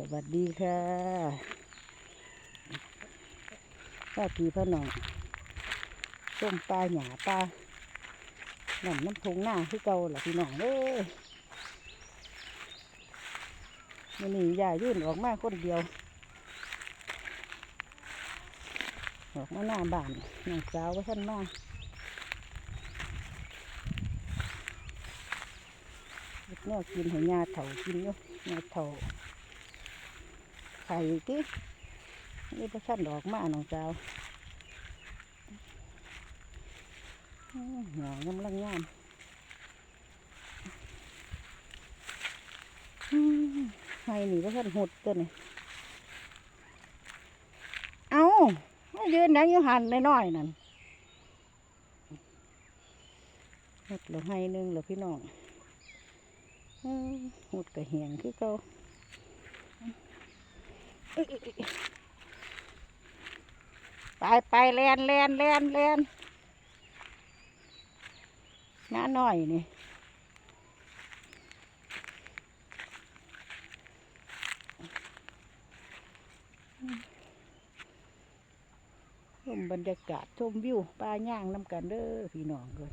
สวัสดีค่ะป้าพีพ่อหน้องส้มปลาหยาปลาน้ำน้ำทงหน้าคือเก่าหล่ะพี่น้องเอ้ยมันนี่ยายื่นออกมาคนเดียว ออกมาหน้าบ้านน้องสาวว่าท่านมาเฮ็ดแนวกินให้ยาเถากินเนาะยาเถา ไข่ที่นี่พระท่านออกมาน้องสาวอื้อหงอกำลังงามไข่นี่พระท่านหดตัวนี่เอามายืนนั่งอยู่หันน้อยๆนั่นหดเหลือให้หนึงเหลือพี่น้องหดกระเหียงคือเก่า ไปไปแลนแลนแลนแลนน้าน้อยนี่ชมบรรยากาศชมวิวป่าย่างน้ำกันเด้อพี่น้องเลย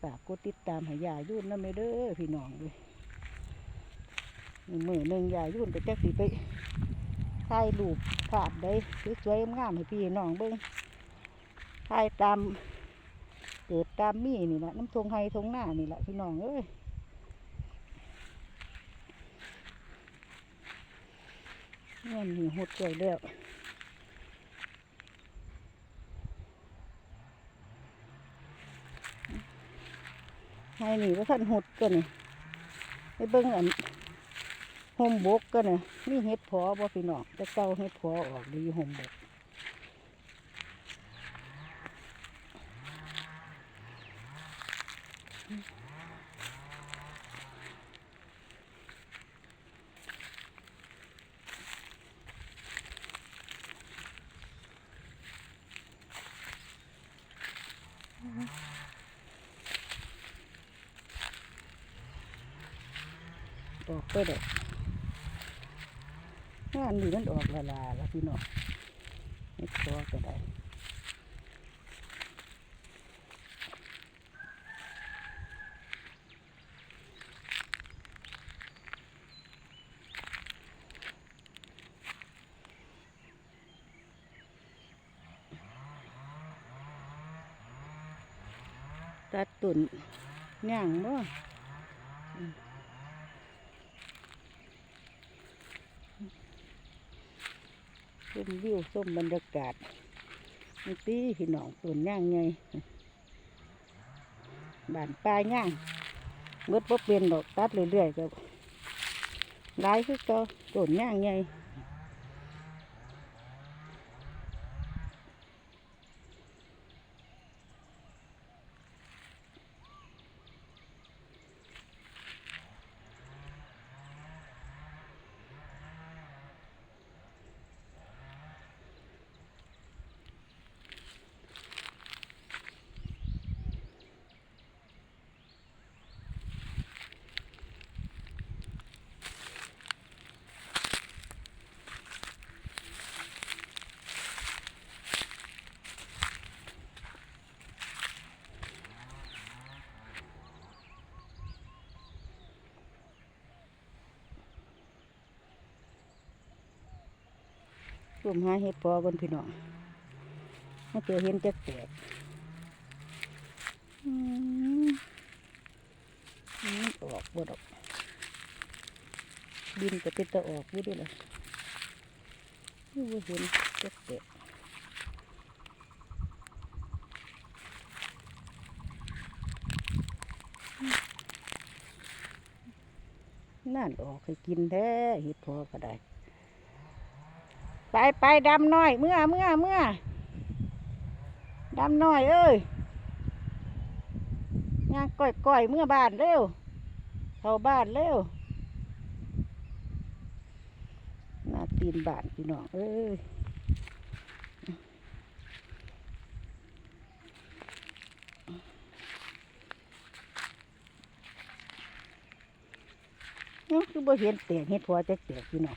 ฝากกดติดตามให้ยายุ่นน้ำเลยเด้อพี่น้องเลยมือหนึ่งยายุ่นไปแจ๊กสีไป ถ่ายรูปภาพได้สวยๆงามๆให้พี่น้องเบิ้งถ่ายตามเกิดตามมีนี่แหละน้ำทงไฮทงหน้านี่แหละพี่น้องเอ้ยเงี้ยนี่หดใจแล้วให้หนีว่าท่านหดกันนี่ไปเบิ่งอัน ห่มบกกันนี่ยนี่เห็ดพอบ่พี่น้องแต่เก่าเห็ดพอออกดีห่มบกออกไปเด็ก งานนี้มันออกละลาแล้วพี่น้องเห็ดพอก็ได้ตัดตุ่นย่างบ่ ชมวิวชมบรรยากาศนี่ตีพี่น้องส่วนย่างไงบานปลาย่างเมื่อบ่เป็นดอกตัดเรื่อยๆก็ไลายคือก็ส่วนย่างไง รวมหาเห็ดพอกันพี่น้องมาเจอเห็นจะแตกอืมมันออกบดออกดินก็เป็นตะออกอยู่ด้วยล่ะนี่บ่เห็นจะแตกนั่นออกให้กินแท้เห็ดพอก็ได้ ไปไปดำน้อย เมื่อเมื่อเมื่อดำน้อย เอ้ยย่างก้อยก้อยเมื่อบ้านเร็วเข้าบ้านเร็วหน้าตีนบ้านพี่น้องเอ้ยนาะคือบ่เห็นแตกเห็ดพอจะแตกพี่น้อง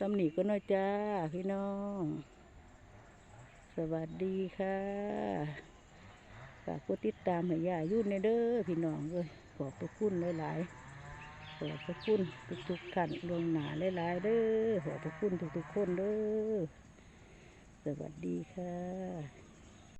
ตำหนิก็น้อยจ้า พี่น้อง สวัสดีค่ะฝากกดติดตามให้ย่ายุ่นในเด้อพี่น้องเลยขอบพระคุณหลายๆขอบพระคุณทุกๆท่านลวงหนาหลายๆเด้อขอบพระคุณทุกๆคนเด้อสวัสดีค่ะ